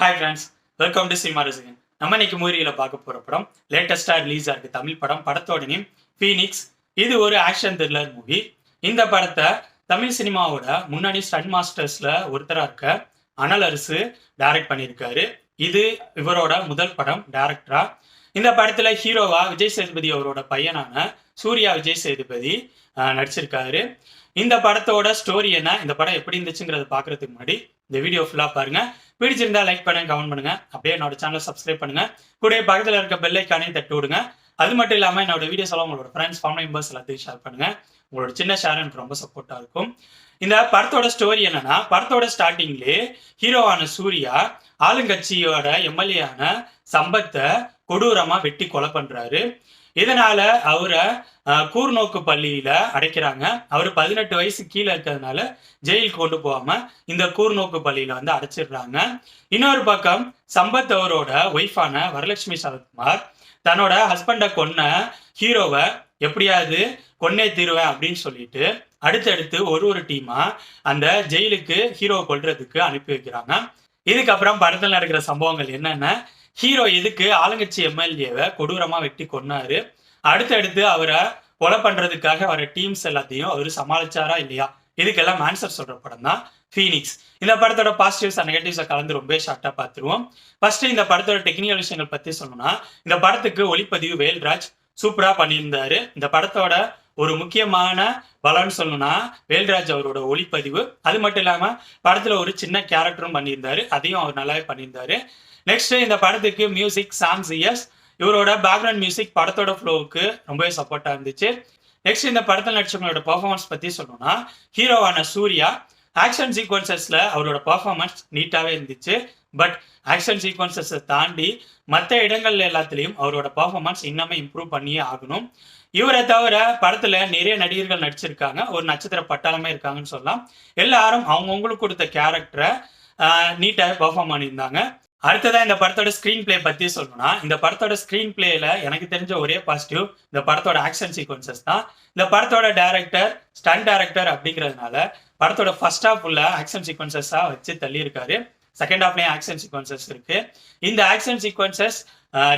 Hi friends welcome to cinema Rasigan நம்ம இன்னைக்கு மூவியில் பார்க்க போகிற படம் லேட்டஸ்டாக ரிலீஸ் ஆயிருக்கு தமிழ் படம். படத்தோட நேம் ஃபீனிக்ஸ் இது ஒரு ஆக்ஷன் த்ரில்லர் மூவி இந்த படத்தை தமிழ் சினிமாவோட முன்னணி ஸ்டன் மாஸ்டர்ஸில் ஒருத்தராக இருக்க அனல் அரசு டைரக்ட் பண்ணியிருக்காரு. இது இவரோட முதல் படம் டேரக்டரா இந்த படத்துல ஹீரோவா விஜய் சேதுபதி அவரோட பையனான சூர்யா விஜய் சேதுபதி நடிச்சிருக்காரு. இந்த படத்தோட ஸ்டோரி என்ன இந்த படம் எப்படி இருந்துச்சுங்கிறத பார்க்கறதுக்கு முன்னாடி இந்த வீடியோ ஃபுல்லாக பாருங்க. பிடிச்சிருந்தா லைக் பண்ணுங்க கமெண்ட் பண்ணுங்க. அப்படியே என்னோட சேனலை சப்ஸ்கிரைப் பண்ணுங்க. கூட பக்கத்தில் இருக்க பெல்லைக்கானே தட்டு விடுங்க. அது மட்டும் இல்லாமல் என்னோட வீடியோஸ் எல்லாம் உங்களோட ஃப்ரெண்ட்ஸ் ஃபேமிலி மெம்பர்ஸ் எல்லாத்தையும் ஷேர் பண்ணுங்க. உங்களோட சின்ன ஷேர் எனக்கு ரொம்ப சப்போர்ட்டாக இருக்கும். இந்த படத்தோட ஸ்டோரி என்னன்னா படத்தோட ஸ்டார்டிங்லேயே ஹீரோவான சூர்யா ஆளுங்கட்சியோட எம்எல்ஏ ஆன சம்பத்தை கொடூரமா வெட்டி கொலை பண்றாரு. இதனால அவரை கூர்நோக்கு பள்ளியில அடைக்கிறாங்க. அவர் பதினெட்டு வயசு கீழே இருக்கிறதுனால ஜெயிலுக்கு கொண்டு போகாம இந்த கூர்நோக்கு பள்ளியில வந்து அடைச்சிடுறாங்க. இன்னொரு பக்கம் சம்பத் அவரோட ஒய்ஃபான வரலட்சுமி சரத்குமார் தன்னோட ஹஸ்பண்டை கொன்ன ஹீரோவை எப்படியாவது கொன்னே தீருவேன் அப்படின்னு சொல்லிட்டு அடுத்தடுத்து ஒரு ஒரு டீமா அந்த ஜெயிலுக்கு ஹீரோவை கொள்றதுக்கு அனுப்பி வைக்கிறாங்க. இதுக்கப்புறம் படத்தில் நடக்கிற சம்பவங்கள் என்னென்ன? ஹீரோ எதுக்கு ஆளுங்கட்சி எம்எல்ஏவை கொடூரமா வெட்டி கொன்னாரு. அடுத்தடுத்து அவரை கொலை பண்றதுக்காக வர டீம்ஸ் எல்லாத்தையும் அவர் சமாளிச்சாரா இல்லையா? இதுக்கெல்லாம் ஆன்சர் சொல்ற படம் தான் ஃபீனிக்ஸ் இந்த படத்தோட பாசிட்டிவ்ஸ் அண்ட் நெகட்டிவ்ஸை கலந்து ரொம்ப ஷார்ட்டா பார்த்துருவோம். ஃபர்ஸ்ட் இந்த படத்தோட டெக்னிக்கல் விஷயங்கள் பத்தி சொல்லணும்னா இந்த படத்துக்கு ஒளிப்பதிவு வேல்ராஜ் சூப்பரா பண்ணியிருந்தாரு. இந்த படத்தோட ஒரு முக்கியமான பலம்னு சொல்லணும்னா வேல்ராஜ் அவரோட ஒளிப்பதிவு. அது மட்டும் இல்லாம படத்துல ஒரு சின்ன கேரக்டரும் பண்ணியிருந்தாரு. அதையும் அவர் நல்லாவே பண்ணியிருந்தாரு. நெக்ஸ்ட் இந்த படத்துக்கு மியூசிக் சாம் சிஎஸ் இவரோட பேக்ரவுண்ட் மியூசிக் படத்தோட ஃப்ளோவுக்கு ரொம்பவே சப்போர்ட்டா இருந்துச்சு. நெக்ஸ்ட் இந்த படத்தில் நடிச்சவங்களோட பர்ஃபார்மன்ஸ் பத்தி சொல்லணும்னா ஹீரோவான சூர்யா ஆக்ஷன் சீக்வன்சஸ்ல அவரோட பர்ஃபார்மன்ஸ் நீட்டாவே இருந்துச்சு. பட் ஆக்ஷன் சீக்வன்சஸை தாண்டி மற்ற இடங்கள்ல எல்லாத்துலேயும் அவரோட பர்ஃபார்மன்ஸ் இன்னமே இம்ப்ரூவ் பண்ணியே ஆகணும். இவரை தவிர படத்துல நிறைய நடிகர்கள் நடிச்சிருக்காங்க. ஒரு நட்சத்திர பட்டாளமே இருக்காங்கன்னு சொல்லலாம். எல்லாரும் அவங்கவுங்களுக்கு கொடுத்த கேரக்டரை நீட்டாக பெர்ஃபார்ம் பண்ணியிருந்தாங்க. அடுத்ததான் இந்த படத்தோட ஸ்க்ரீன் பிளே பத்தி சொல்லணும்னா இந்த படத்தோட ஸ்க்ரீன் பிளேல எனக்கு தெரிஞ்ச ஒரே பாசிட்டிவ் இந்த படத்தோட ஆக்ஷன் சீக்வன்சஸ் தான். இந்த படத்தோட டைரக்டர் ஸ்டன் டைரக்டர் அப்படிங்கிறதுனால படத்தோட ஃபர்ஸ்ட் ஹாஃப் உள்ள ஆக்ஷன் சீக்வன்சஸா வச்சு தள்ளி இருக்காரு செகண்ட் ஹாஃப்லயும் ஆக்ஷன் சீக்வன்சஸ் இருக்கு. இந்த ஆக்ஷன் சீக்வன்சஸ்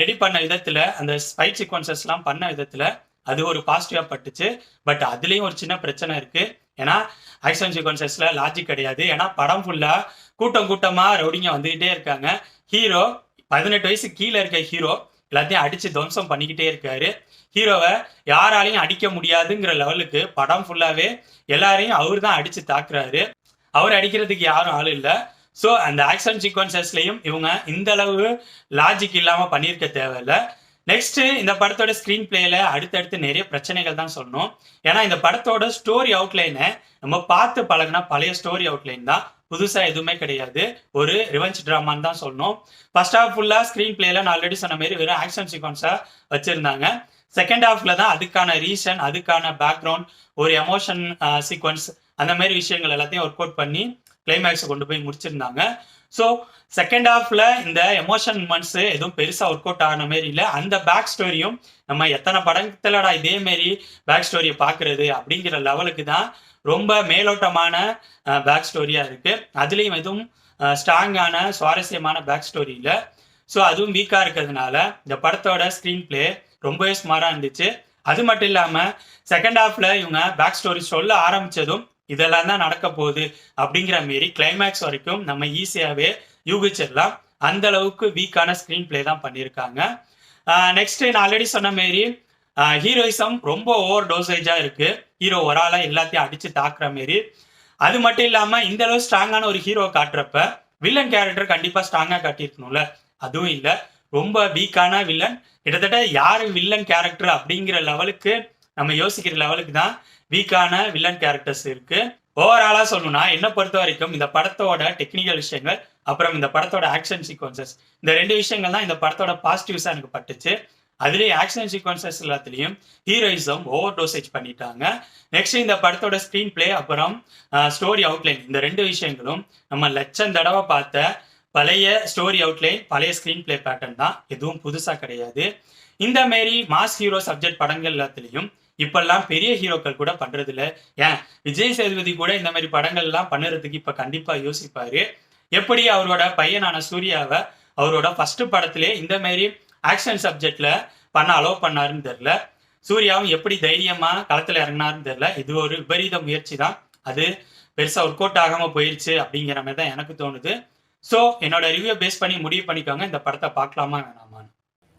ரெடி பண்ண விதத்துல அந்த ஸ்பைட் சீக்வன்சஸ்லாம் பண்ண விதத்துல அது ஒரு பாசிட்டிவா பட்டுச்சு. பட் அதுலயும் ஒரு சின்ன பிரச்சனை இருக்கு. ஏன்னா ஆக்ஷன் சீக்வன்சஸ்ல லாஜிக் கிடையாது. ஏன்னா படம் ஃபுல்லா கூட்டம் கூட்டமா ரவுடிங்க வந்துகிட்டே இருக்காங்க. ஹீரோ பதினெட்டு வயசு கீழே இருக்க ஹீரோ எல்லாத்தையும் அடிச்சு துவம்சம் பண்ணிக்கிட்டே இருக்காரு. ஹீரோவை யாராலையும் அடிக்க முடியாதுங்கிற லெவலுக்கு படம் ஃபுல்லாவே எல்லாரையும் அவர் தான் அடிச்சு தாக்குறாரு. அவர் அடிக்கிறதுக்கு யாரும் ஆள் இல்லை. ஸோ அந்த ஆக்ஷன் சீக்வன்சஸ்லையும் இவங்க இந்த அளவு லாஜிக் இல்லாம பண்ணியிருக்க தேவையில்ல. நெக்ஸ்ட் இந்த படத்தோட ஸ்க்ரீன் பிளேல அடுத்தடுத்து நிறைய பிரச்சனைகள் தான் சொல்லணும். ஏன்னா இந்த படத்தோட ஸ்டோரி அவுட்லைனை நம்ம பார்த்து பழகினா பழைய ஸ்டோரி அவுட்லைன் தான். புதுசா எதுவுமே கிடையாது. ஒரு ரிவெஞ்ச் ட்ராமான்னு தான் சொல்லணும். ஃபர்ஸ்ட் ஹாஃப் ஃபுல்லா ஸ்க்ரீன் பிளேல நான் ஆல்ரெடி சொன்ன மாதிரி வெறும் ஆக்ஷன் சீக்வன்ஸா வச்சிருந்தாங்க. செகண்ட் ஹாஃப்ல தான் அதுக்கான ரீசன் அதுக்கான பேக்ரவுண்ட் ஒரு எமோஷன் சீக்வன்ஸ் அந்த மாதிரி விஷயங்கள் எல்லாத்தையும் ஒர்க் அவுட் பண்ணி கிளைமேக்ஸை கொண்டு போய் முடிச்சிருந்தாங்க. ஸோ செகண்ட் ஹாஃப்ல இந்த எமோஷன் மூமெண்ட்ஸ் எதுவும் பெருசாக ஒர்க் அவுட் ஆன மாரி இல்லை. அந்த பேக் ஸ்டோரியும் நம்ம எத்தனை படத்துலடா இதே மாரி பேக் ஸ்டோரியை பார்க்கறது அப்படிங்கிற லெவலுக்கு தான் ரொம்ப மேலோட்டமான பேக் ஸ்டோரியாக இருக்கு. அதுலேயும் எதுவும் ஸ்ட்ராங்கான சுவாரஸ்யமான பேக் ஸ்டோரி இல்லை. ஸோ அதுவும் வீக்காக இருக்கிறதுனால இந்த படத்தோட ஸ்க்ரீன் பிளே ரொம்பவே ஸ்மாராக இருந்துச்சு. அது மட்டும் இல்லாமல் செகண்ட் ஹாஃப்ல இவங்க பேக் ஸ்டோரி சொல்ல ஆரம்பித்ததும் இதெல்லாம் தான் நடக்க போகுது அப்படிங்கிற மாரி கிளைமேக்ஸ் வரைக்கும் நம்ம ஈஸியாகவே யூகிச்சிடலாம். அந்த அளவுக்கு வீக்கான ஸ்க்ரீன் பிளே தான் பண்ணியிருக்காங்க நெக்ஸ்ட் நான் ஆல்ரெடி சொன்ன மாரி ஹீரோயிசம் ரொம்ப ஓவர் டோசேஜா இருக்கு. ஹீரோ ஒரு ஆளா எல்லாத்தையும் அடிச்சு தாக்குற மாரி. அது மட்டும் இல்லாம இந்த அளவு ஸ்ட்ராங்கான ஒரு ஹீரோ காட்டுறப்ப வில்லன் கேரக்டர் கண்டிப்பா ஸ்ட்ராங்கா காட்டியிருக்கணும்ல. அதுவும் இல்ல. ரொம்ப வீக்கான வில்லன் கிட்டத்தட்ட யாரு வில்லன் கேரக்டர் அப்படிங்கிற லெவலுக்கு நம்ம யோசிக்கிற லெவலுக்கு தான் வீக்கான வில்லன் கேரக்டர்ஸ் இருக்கு. ஓவராலா சொல்லணும்னா என்ன பொறுத்த வரைக்கும் இந்த படத்தோட டெக்னிக்கல் விஷயங்கள் அப்புறம் இந்த படத்தோட ஆக்ஷன் சீக்வன்சஸ் இந்த ரெண்டு விஷயங்கள் தான் இந்த படத்தோட பாசிட்டிவ்ஸா எனக்கு பட்டுச்சு. அதுலேயே ஆக்ஷன் சீக்வன்சஸ் எல்லாத்துலேயும் ஹீரோயிசம் ஓவர் டோசேஜ் பண்ணிட்டாங்க. நெக்ஸ்ட் இந்த படத்தோட ஸ்க்ரீன் பிளே அப்புறம் ஸ்டோரி அவுட்லைன் இந்த ரெண்டு விஷயங்களும் நம்ம லட்சம் தடவை பார்த்த பழைய ஸ்டோரி அவுட்லைன் பழைய ஸ்க்ரீன் பிளே பேட்டர்ன் தான். எதுவும் புதுசாக கிடையாது. இந்த மாரி மாஸ் ஹீரோ சப்ஜெக்ட் படங்கள் எல்லாத்துலேயும் இப்பெல்லாம் பெரிய ஹீரோக்கள் கூட பண்றது இல்ல ஏன்? விஜய் சேதுபதி கூட இந்த மாதிரி படங்கள் எல்லாம் பண்ணுறதுக்கு இப்ப கண்டிப்பா யோசிப்பாரு. எப்படி அவரோட பையனான சூர்யாவை அவரோட ஃபர்ஸ்ட் படத்திலே இந்த மாதிரி ஆக்ஷன் சப்ஜெக்ட்ல பண்ண அலோவ் பண்ணாருன்னு தெரியல. சூர்யாவும் எப்படி தைரியமா களத்துல இறங்கினாருன்னு தெரியல. இது ஒரு விபரீத முயற்சி தான். அது பெருசா ஒர்க் அவுட் ஆகாம போயிருச்சு அப்படிங்கிற மாதிரி தான் எனக்கு தோணுது. ஸோ என்னோட ரிவ்யூ பேஸ் பண்ணி முடிவு பண்ணிக்கோங்க. இந்த படத்தை பார்க்கலாமா வேணாமான்னு.